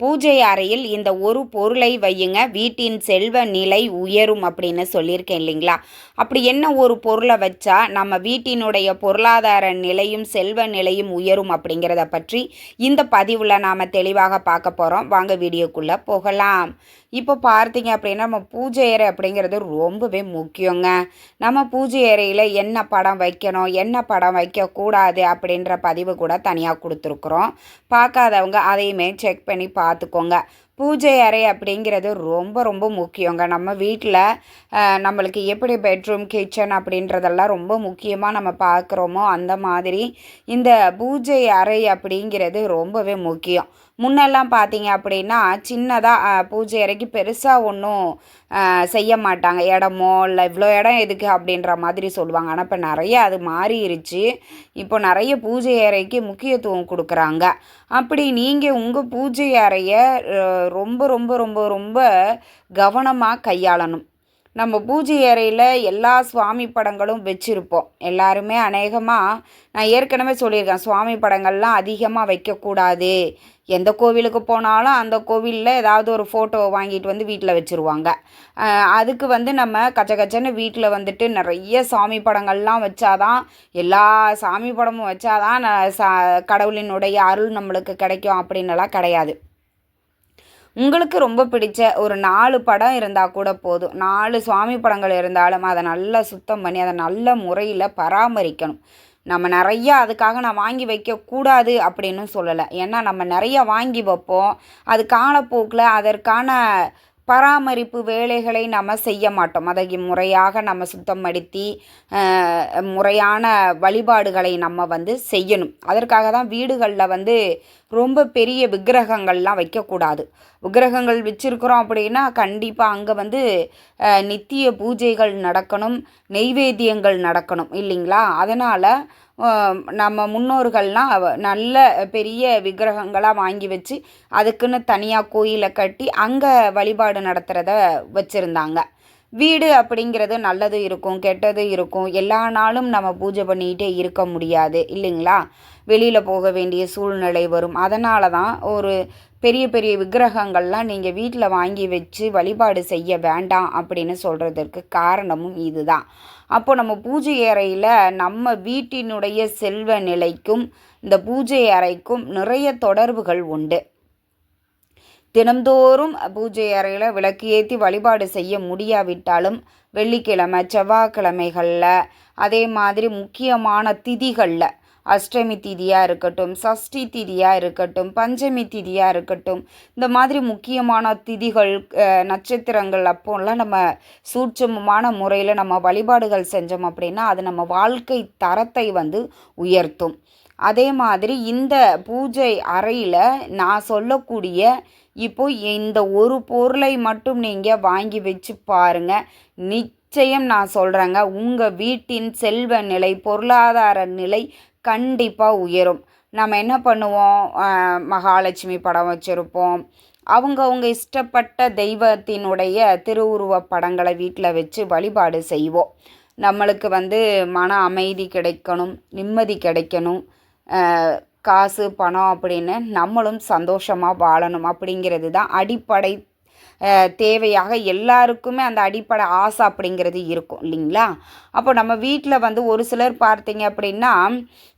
பூஜை அறையில் இந்த ஒரு பொருளை வையுங்க. வீட்டின் செல்வ நிலை உயரும் அப்படின்னு சொல்லியிருக்கேன் இல்லைங்களா? அப்படி என்ன ஒரு பொருளை வச்சா நம்ம வீட்டினுடைய பொருளாதார நிலையும் செல்வ நிலையும் உயரும் அப்படிங்கிறத பற்றி இந்த பதிவில் நாம் தெளிவாக பார்க்க போகிறோம் வாங்க வீடியோக்குள்ளே போகலாம். இப்போ பார்த்தீங்க அப்படின்னா நம்ம பூஜை அறை அப்படிங்கிறது ரொம்பவே முக்கியங்க. நம்ம பூஜை அறையில் என்ன படம் வைக்கணும் என்ன படம் வைக்கக்கூடாது அப்படின்ற பதிவு கூட தனியாக கொடுத்துருக்குறோம். பார்க்காதவங்க அதையுமே செக் பண்ணி பார்த்துக்கோங்க. பூஜை அறை அப்படிங்கிறது ரொம்ப ரொம்ப முக்கியங்க. நம்ம வீட்டில் நம்மளுக்கு எப்படி பெட்ரூம் கிச்சன் அப்படின்றதெல்லாம் ரொம்ப முக்கியமாக நம்ம பார்க்குறோமோ அந்த மாதிரி இந்த பூஜை அறை அப்படிங்கிறது ரொம்பவே முக்கியம். முன்னெல்லாம் பார்த்தீங்க அப்படின்னா சின்னதாக பூஜை அறைக்கு பெருசாக ஒன்றும் செய்ய மாட்டாங்க. இடமோ இல்லை இவ்வளோ இடம் எதுக்கு அப்படின்ற மாதிரி சொல்லுவாங்க. ஆனால் இப்போ நிறைய அது மாறிடுச்சு இப்போ நிறைய பூஜை அறைக்கு முக்கியத்துவம் கொடுக்குறாங்க. அப்படி நீங்கள் உங்கள் பூஜை அறையை ரொம்ப ரொம்ப ரொம்ப ரொம்ப கவனமாக கையாளணும். நம்ம பூஜை அறையில் எல்லா சுவாமி படங்களும் வச்சுருப்போம். எல்லாருமே அநேகமாக நான் ஏற்கனவே சொல்லியிருக்கேன் சுவாமி படங்கள்லாம் அதிகமாக வைக்கக்கூடாது. எந்த கோவிலுக்கு போனாலும் அந்த கோவிலில் ஏதாவது ஒரு ஃபோட்டோவை வாங்கிட்டு வந்து வீட்டில் வச்சுருவாங்க. அதுக்கு வந்து நம்ம கச்ச கச்சன்னு வீட்டில் வந்துட்டு நிறைய சாமி படங்கள்லாம் வச்சாதான் எல்லா சாமி படமும் வச்சாதான் சா கடவுளினுடைய அருள் நம்மளுக்கு கிடைக்கும் அப்படின்னுலாம் கிடையாது. உங்களுக்கு ரொம்ப பிடிச்ச ஒரு நாலு படம் இருந்தால் கூட போதும். நாலு சுவாமி படங்கள் இருந்தாலும் அதை நல்லா சுத்தம் பண்ணி அதை நல்ல முறையில் பராமரிக்கணும். நம்ம நிறையா அதுக்காக நான் வாங்கி வைக்கக்கூடாது அப்படின்னு சொல்லலை. ஏன்னா நம்ம நிறைய வாங்கி வைப்போம். அது காலப்போக்கில் அதற்கான பராமரிப்பு வேலைகளை நம்ம செய்ய மாட்டோம். அதை முறையாக நம்ம சுத்தப்படுத்தி முறையான வழிபாடுகளை நம்ம வந்து செய்யணும். அதற்காக தான் வீடுகளில் வந்து ரொம்ப பெரிய விக்கிரகங்கள்லாம் வைக்கக்கூடாது. விக்கிரகங்கள் வச்சுருக்குறோம் அப்படின்னா கண்டிப்பாக அங்கே வந்து நித்திய பூஜைகள் நடக்கணும் நெய்வேத்தியங்கள் நடக்கணும் இல்லைங்களா? அதனால் நம்ம முன்னோர்கள்லாம் நல்ல பெரிய விக்கிரகங்களாக வாங்கி வச்சு அதுக்குன்னு தனியாக கோயிலை கட்டி அங்கே வழிபாடு நடத்துகிறத வச்சுருந்தாங்க. வீடு அப்படிங்கிறது நல்லது இருக்கும் கெட்டது இருக்கும். எல்லா நாளும் நம்ம பூஜை பண்ணிக்கிட்டே இருக்க முடியாது இல்லைங்களா? வெளியில் போக வேண்டிய சூழ்நிலை வரும். அதனால தான் ஒரு பெரிய பெரிய விக்கிரகங்கள்லாம் நீங்கள் வீட்டில் வாங்கி வச்சு வழிபாடு செய்ய வேண்டாம் அப்படின்னு சொல்கிறதுக்கு காரணமும் இதுதான். அப்போ நம்ம பூஜை அறையில் நம்ம வீட்டினுடைய செல்வ நிலைக்கும் இந்த பூஜை அறைக்கும் நிறைய தொடர்புகள் உண்டு. தினந்தோறும் பூஜை அறையில் விளக்கு ஏற்றி வழிபாடு செய்ய முடியாவிட்டாலும் வெள்ளிக்கிழமை செவ்வாய்க்கிழமைகளில் அதே மாதிரி முக்கியமான திதிகளில் அஷ்டமி திதியாக இருக்கட்டும் சஷ்டி திதியாக இருக்கட்டும் பஞ்சமி திதியாக இருக்கட்டும் இந்த மாதிரி முக்கியமான திதிகள் நட்சத்திரங்கள் அப்போல்லாம் நம்ம சூட்சமமான முறையில் நம்ம வழிபாடுகள் செஞ்சோம் அப்படின்னா அது நம்ம வாழ்க்கை தரத்தை வந்து உயர்த்தும். அதே மாதிரி இந்த பூஜை அறையில் நான் சொல்லக்கூடிய இப்போ இந்த ஒரு பொருளை மட்டும் நீங்கள் வாங்கி வச்சு பாருங்கள் நிச்சயம் நான் சொல்கிறேங்க உங்கள் வீட்டின் செல்வ நிலை பொருளாதார நிலை கண்டிப்பாக உயரும். நம்ம என்ன பண்ணுவோம்? மகாலட்சுமி படம் வச்சுருப்போம். அவங்க அவங்க இஷ்டப்பட்ட தெய்வத்தினுடைய திருவுருவ படங்களை வீட்டில் வச்சு வழிபாடு செய்வோம். நம்மளுக்கு வந்து மன அமைதி கிடைக்கணும் நிம்மதி கிடைக்கணும். காசு பணம் அப்படின்னு நம்மளும் சந்தோஷமாக வாழணும் அப்படிங்கிறது தான் அடிப்படை தேவையாக எல்லாருக்குமே அந்த அடிப்படை ஆசை அப்படிங்கிறது இருக்கும் இல்லைங்களா? அப்போ நம்ம வீட்டில் வந்து ஒரு சிலர் பார்த்தீங்க அப்படின்னா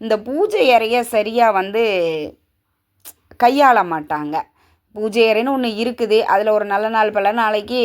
இந்த பூஜை அறைய சரியாக வந்து கையாள மாட்டாங்க. பூஜை அறைன்னு ஒன்று இருக்குது. அதில் ஒரு நல்ல நாள் பல நாளைக்கு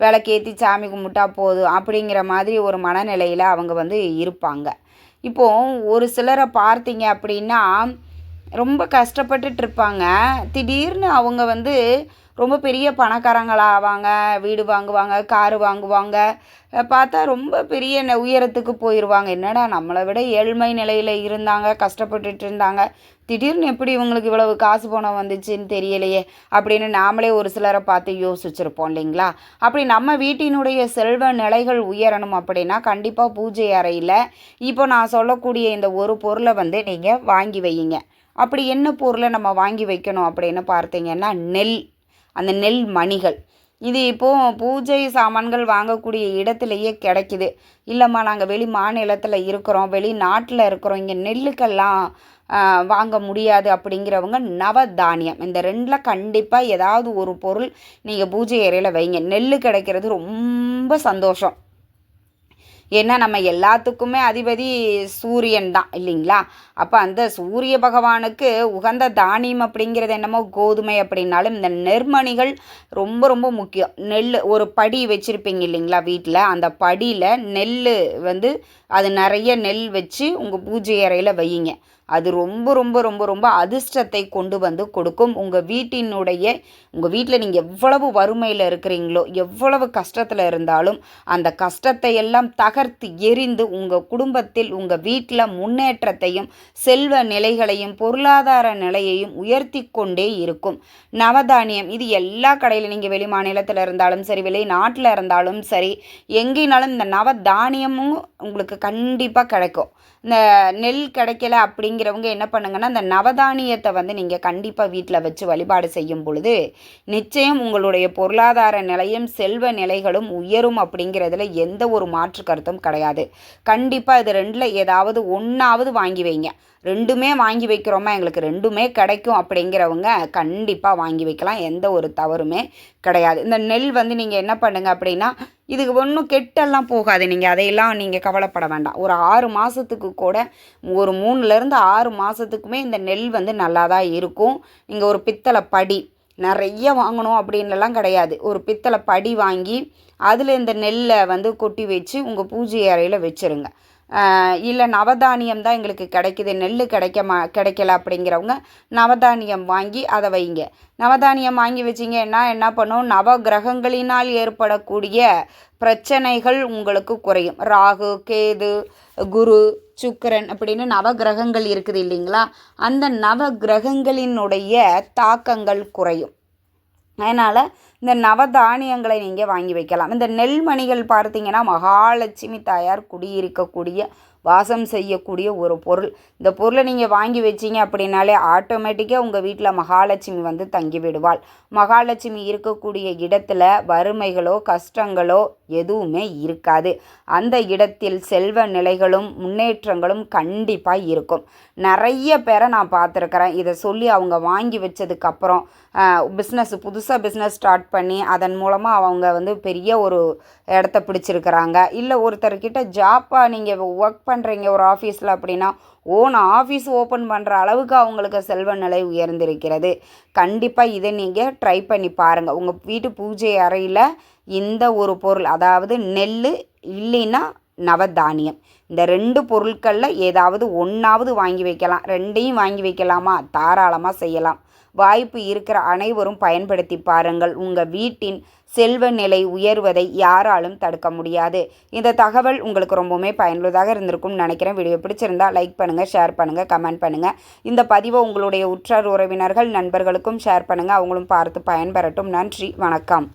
விளக்கேற்றி சாமி கும்பிட்டா போதும் அப்படிங்கிற மாதிரி ஒரு மனநிலையில் அவங்க வந்து இருப்பாங்க. இப்போது ஒரு சிலரை பார்த்தீங்க அப்படின்னா ரொம்ப கஷ்டப்பட்டுட்டு இருப்பாங்க திடீர்னு அவங்க வந்து ரொம்ப பெரிய பணக்காரங்களாக ஆவாங்க. வீடு வாங்குவாங்க காரு வாங்குவாங்க. பார்த்தா ரொம்ப பெரிய உயரத்துக்கு போயிடுவாங்க என்னடா நம்மளை விட ஏழ்மை நிலையில் இருந்தாங்க கஷ்டப்பட்டுட்டு இருந்தாங்க திடீர்னு எப்படி இவங்களுக்கு இவ்வளவு காசு பணம் வந்துச்சுன்னு தெரியலையே அப்படின்னு நாமளே ஒரு சிலரை பார்த்து யோசிச்சிருப்போம் இல்லைங்களா? அப்படி நம்ம வீட்டினுடைய செல்வ நிலைகள் உயரணும் அப்படின்னா கண்டிப்பாக பூஜை அறையில் இப்போ நான் சொல்லக்கூடிய இந்த ஒரு பொருளை வந்து நீங்கள் வாங்கி வையுங்க. அப்படி என்ன பொருளை நம்ம வாங்கி வைக்கணும் அப்படின்னு பார்த்தீங்கன்னா நெல் அந்த நெல் மணிகள். இது இப்போது பூஜை சாமான்கள் வாங்கக்கூடிய இடத்துலையே கிடைக்குது. இல்லைம்மா நாங்கள் வெளி மாநிலத்தில் இருக்கிறோம் வெளிநாட்டில் இருக்கிறோம் இங்கே நெல்லுக்கெல்லாம் வாங்க முடியாது அப்படிங்கிறவங்க நவதானியம். இந்த ரெண்டில் கண்டிப்பாக ஏதாவது ஒரு பொருள் நீங்கள் பூஜை அறையில் வைங்க. நெல் கிடைக்கிறது ரொம்ப சந்தோஷம். ஏன்னா நம்ம எல்லாத்துக்குமே அதிபதி சூரியன் தான் இல்லைங்களா? அப்போ அந்த சூரிய பகவானுக்கு உகந்த தானியம் அப்படிங்கிறது என்னமோ கோதுமை அப்படின்னாலும் இந்த நெர்மணிகள் ரொம்ப ரொம்ப முக்கியம். நெல் ஒரு படி வச்சுருப்பீங்க இல்லைங்களா வீட்டில் அந்த படியில் நெல் வந்து அது நிறைய நெல் வச்சு உங்கள் பூஜை அறையில் வையுங்க. அது ரொம்ப ரொம்ப ரொம்ப ரொம்ப அதிர்ஷ்டத்தை கொண்டு வந்து கொடுக்கும். உங்கள் வீட்டினுடைய உங்கள் வீட்டில் நீங்கள் எவ்வளவு வறுமையில் இருக்கிறீங்களோ எவ்வளவு கஷ்டத்தில் இருந்தாலும் அந்த கஷ்டத்தை எல்லாம் தகர்த்து எரிந்து உங்கள் குடும்பத்தில் உங்கள் வீட்டில் முன்னேற்றத்தையும் செல்வ நிலைகளையும் பொருளாதார நிலையையும் உயர்த்தி கொண்டே இருக்கும். நவதானியம் இது எல்லா கடையில் நீங்கள் வெளி மாநிலத்தில் இருந்தாலும் சரி வெளிநாட்டில் இருந்தாலும் சரி எங்கேனாலும் இந்த நவதானியமும் உங்களுக்கு கண்டிப்பாக கிடைக்கும். இந்த நெல் கிடைக்கல அப்படிங்கிறவங்க என்ன பண்ணுங்கன்னா இந்த நவதானியத்தை வந்து நீங்கள் கண்டிப்பாக வீட்டில் வச்சு வழிபாடு செய்யும் பொழுது நிச்சயம் உங்களுடைய பொருளாதார நிலையும் செல்வ நிலைகளும் உயரும் அப்படிங்கிறதுல எந்த ஒரு மாற்று கருத்தும் கிடையாது. கண்டிப்பாக இது ரெண்டில் ஏதாவது ஒன்றாவது வாங்கி வைங்க. ரெண்டுமே வாங்கி வைக்கிறோமா? எங்களுக்கு ரெண்டுமே கிடைக்கும் அப்படிங்கிறவங்க கண்டிப்பாக வாங்கி வைக்கலாம். எந்த ஒரு தவறுமே கிடையாது. இந்த நெல் வந்து நீங்கள் என்ன பண்ணுங்கள் அப்படின்னா இதுக்கு ஒன்றும் கெட்டெல்லாம் போகாது. நீங்கள் அதையெல்லாம் நீங்கள் கவலைப்பட வேண்டாம். ஒரு ஆறு மாதத்துக்கு கூட ஒரு மூணுலேருந்து ஆறு மாதத்துக்குமே இந்த நெல் வந்து நல்லா தான் இருக்கும். நீங்கள் ஒரு பித்தளை படி நிறைய வாங்கணும் அப்படின்லாம் கிடையாது. ஒரு பித்தளை படி வாங்கி அதில் இந்த நெல்லை வந்து கொட்டி வச்சு உங்கள் பூஜை அறையில் வச்சுருங்க. இல்லை நவதானியம் தான் எங்களுக்கு கிடைக்குது. நெல் கிடைக்க மா கிடைக்கல அப்படிங்கிறவங்க நவதானியம் வாங்கி அதை வைங்க. நவதானியம் வாங்கி வச்சிங்கன்னா என்ன பண்ணும்? நவ கிரகங்களினால் ஏற்படக்கூடிய பிரச்சனைகள் உங்களுக்கு குறையும். ராகு கேது குரு சுக்கரன் அப்படின்னு நவ கிரகங்கள் இருக்குது இல்லைங்களா? அந்த நவ கிரகங்களினுடைய தாக்கங்கள் குறையும். அதனால் இந்த நவதானியங்களை நீங்கள் வாங்கி வைக்கலாம். இந்த நெல்மணிகள் பார்த்தீங்கன்னா மகாலட்சுமி தாயார் குடியிருக்கக்கூடிய வாசம் செய்யக்கூடிய ஒரு பொருள். இந்த பொருளை நீங்கள் வாங்கி வச்சிங்க அப்படின்னாலே ஆட்டோமேட்டிக்காக உங்கள் வீட்டில் மகாலட்சுமி வந்து தங்கி விடுவாள். மகாலட்சுமி இருக்கக்கூடிய இடத்துல வறுமைகளோ கஷ்டங்களோ எதுவுமே இருக்காது. அந்த இடத்தில் செல்வ நிலைகளும் முன்னேற்றங்களும் கண்டிப்பாக இருக்கும். நிறைய பேரை நான் பார்த்துருக்குறேன். இதை சொல்லி அவங்க வாங்கி வச்சதுக்கப்புறம் பிஸ்னஸ் புதுசாக பிஸ்னஸ் ஸ்டார்ட் பண்ணி அதன் மூலமாக அவங்க வந்து பெரிய ஒரு இடத்த பிடிச்சிருக்கிறாங்க. இல்லை ஒருத்தர்கிட்ட ஜாப்பாக நீங்கள் ஒர்க் பண்ண பண்ணுறீங்க ஒரு ஆஃபீஸில் அப்படின்னா ஓன் ஆஃபீஸ் ஓப்பன் பண்ணுற அளவுக்கு அவங்களுக்கு செல்வ நிலை உயர்ந்திருக்கிறது. கண்டிப்பாக இதை நீங்கள் ட்ரை பண்ணி பாருங்கள் உங்கள் வீட்டு பூஜை அறையில் இந்த ஒரு பொருள் அதாவது நெல் இல்லைன்னா நவதானியம். இந்த ரெண்டு பொருட்களில் ஏதாவது ஒன்றாவது வாங்கி வைக்கலாம். ரெண்டையும் வாங்கி வைக்கலாமா? தாராளமாக செய்யலாம். வாய்ப்பு இருக்கிற அனைவரும் பயன்படுத்தி பாருங்கள். உங்கள் வீட்டின் செல்வ நிலை உயர்வதை யாராலும் தடுக்க முடியாது. இந்த தகவல் உங்களுக்கு ரொம்பவுமே பயனுள்ளதாக இருந்திருக்கும்னு நினைக்கிறேன். வீடியோ பிடிச்சிருந்தா லைக் பண்ணுங்கள் ஷேர் பண்ணுங்கள் கமெண்ட் பண்ணுங்கள் இந்த பதிவை உங்களுடைய உற்றார் உறவினர்கள் நண்பர்களுக்கும் ஷேர் பண்ணுங்கள் அவங்களும் பார்த்து பயன்பெறட்டும். நன்றி வணக்கம்.